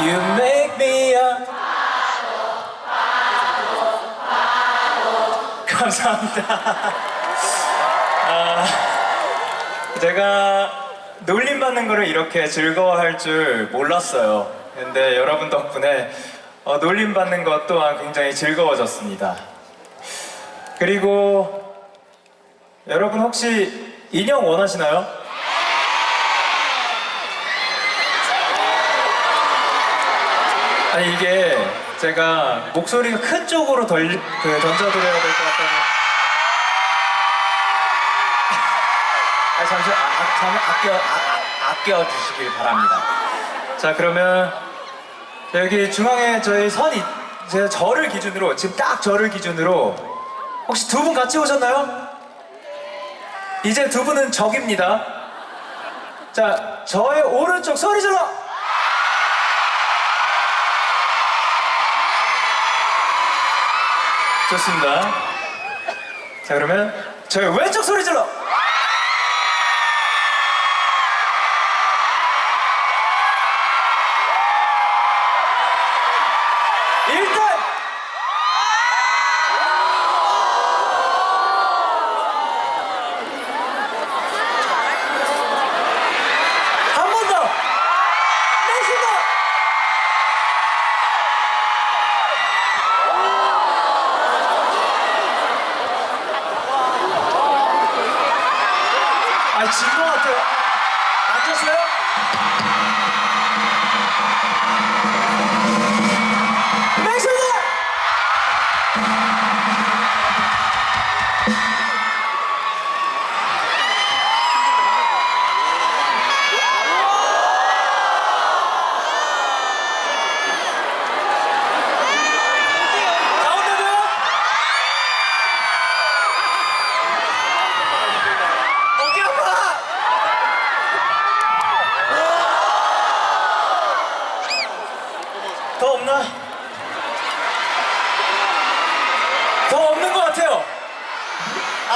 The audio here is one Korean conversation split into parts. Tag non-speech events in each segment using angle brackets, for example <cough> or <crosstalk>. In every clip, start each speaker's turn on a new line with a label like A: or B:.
A: You make me a 감사합니다. 아, 제가 놀림 받는 거를 이렇게 즐거워할 줄 몰랐어요. 근데 여러분 덕분에 어, 놀림 받는 것 또한 굉장히 즐거워졌습니다. 그리고 여러분 혹시 인형 원하시나요? 아니 이게 제가 목소리가 큰 쪽으로 덜, 그 던져드려야 될 것 같다는 <laughs> 아 잠시 아, 아, 잠 아껴 아, 아, 아껴 주시길 바랍니다. 자 그러면 여기 중앙에 저희 선이 제가 저를 기준으로 지금 딱 저를 기준으로 혹시 두 분 같이 오셨나요? 이제 두 분은 적입니다. 자 저의 오른쪽 소리 질러. 좋습니다. 자 그러면 저희 왼쪽 소리 질러. 일단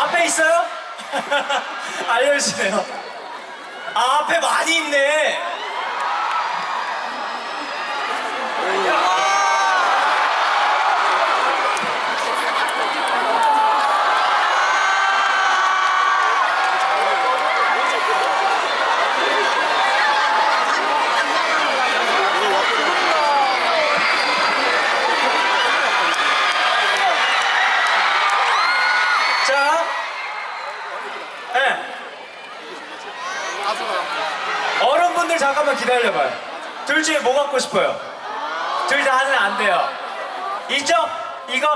A: 앞에 있어요? <laughs> 알려주세요. 아, 앞에 많이 있네. 자, 네. 어른분들 잠깐만 기다려봐요. 둘 중에 뭐 갖고 싶어요? 둘 다 하면 안 돼요. 이쪽? 이거?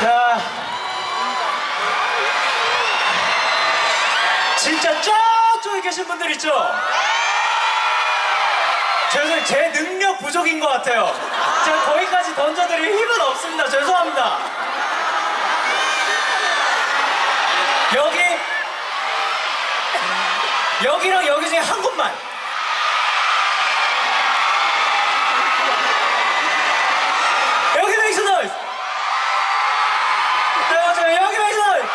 A: 자. 진짜 저쪽에 계신 분들 있죠? 죄송해요. 제 능력 부족인 것 같아요. 제가 거기까지 던져드릴 힘은 없습니다. 죄송합니다. 여기, 여기랑 여기 중에 한 곳만. 여기 메이크 노이즈! 네, 맞아요. 여기 메이크 노이즈!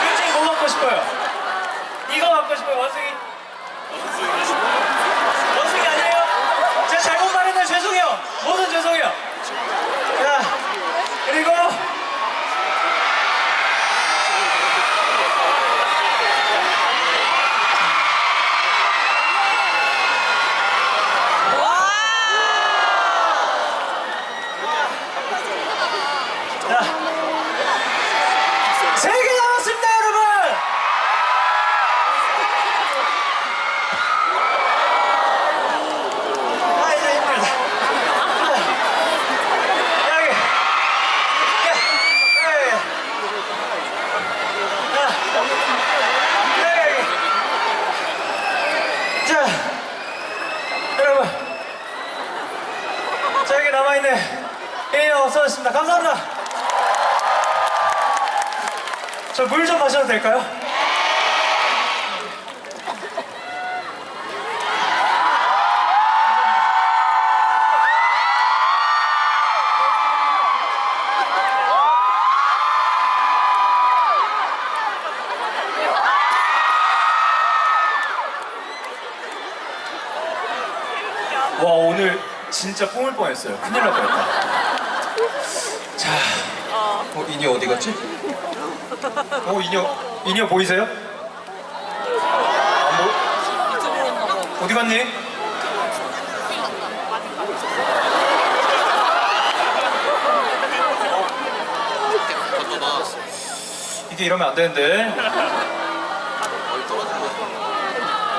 A: 둘 중에 뭐 갖고 싶어요? 이거 갖고 싶어요, 원숭이? 원숭이 아니에요? 제가 잘못 말했나요? 죄송해요. 뭐든 죄송해요. 자, 그리고 자, 세 개 남았습니다, 여러분! 아, 이제 힘들다. 여기. 야, 여기. 야, 여기. 자, 여러분. 1년 없어졌습니다. 감사합니다. 저 물 좀 마셔도 될까요? 와 오늘 진짜 뿜을 뻔했어요. 큰일 날 뻔했다. 자, 어 인여 어디 갔지? 어 인여 인여 보이세요? 안 보? 어디 갔니? 이게 이러면 안 되는데.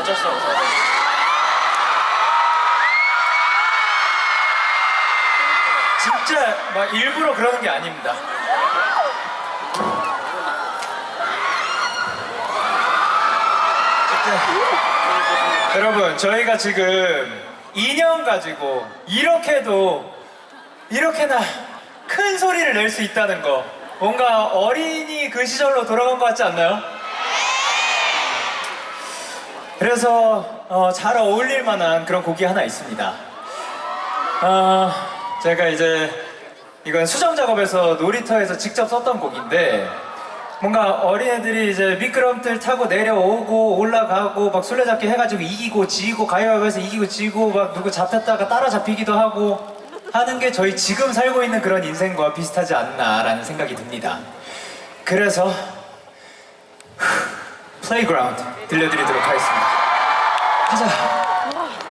A: 어쩔 수 없어. 진짜 막 일부러 그러는 게 아닙니다. 여러분 저희가 지금 인형 가지고 이렇게도 이렇게나 큰 소리를 낼 수 있다는 거 뭔가 어린이 그 시절로 돌아간 것 같지 않나요? 그래서 어, 잘 어울릴 만한 그런 곡이 하나 있습니다. 어, 제가 이제 이건 수정 작업에서 놀이터에서 직접 썼던 곡인데 뭔가 어린애들이 이제 미끄럼틀 타고 내려오고 올라가고 막 술래잡기 해가지고 이기고 지고 가위바위보해서 이기고 지고 막 누구 잡혔다가 따라잡히기도 하고 하는 게 저희 지금 살고 있는 그런 인생과 비슷하지 않나라는 생각이 듭니다. 그래서 플레이그라운드 들려드리도록 하겠습니다. 가자.